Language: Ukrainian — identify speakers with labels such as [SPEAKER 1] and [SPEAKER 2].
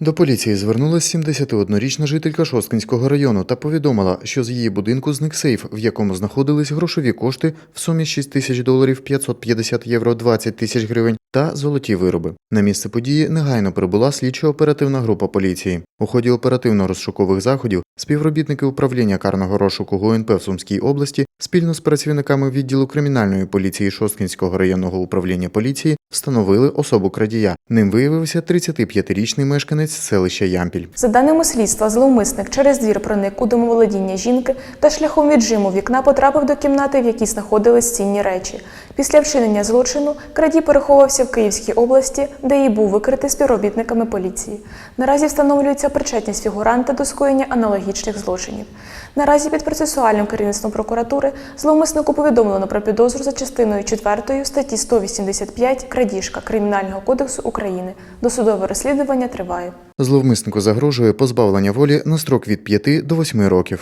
[SPEAKER 1] До поліції звернулася 71-річна жителька Шосткинського району та повідомила, що з її будинку зник сейф, в якому знаходились грошові кошти в сумі 6 тисяч доларів 550 євро 20 тисяч гривень та золоті вироби. На місце події негайно прибула слідчо-оперативна група поліції. У ході оперативно-розшукових заходів співробітники управління карного розшуку ГУНП в Сумській області спільно з працівниками відділу кримінальної поліції Шосткинського районного управління поліції встановили особу крадія. Ним виявився 35-річний мешканець селища Ямпіль.
[SPEAKER 2] За даними слідства, зловмисник через двір проник у домоволодіння жінки та шляхом віджиму вікна потрапив до кімнати, в якій знаходились цінні речі. Після вчинення злочину крадій переховувався в Київській області, де і був викритий співробітниками поліції. Наразі встановлюється причетність фігуранта до скоєння аналогічних злочинів. Наразі під процесуальним керівництвом прокуратури зловмиснику повідомлено про підозру за частиною 4 статті 185 крадіжка Кримінального кодексу України. Досудове розслідування триває.
[SPEAKER 1] Зловмиснику загрожує позбавлення волі на строк від 5 до 8 років.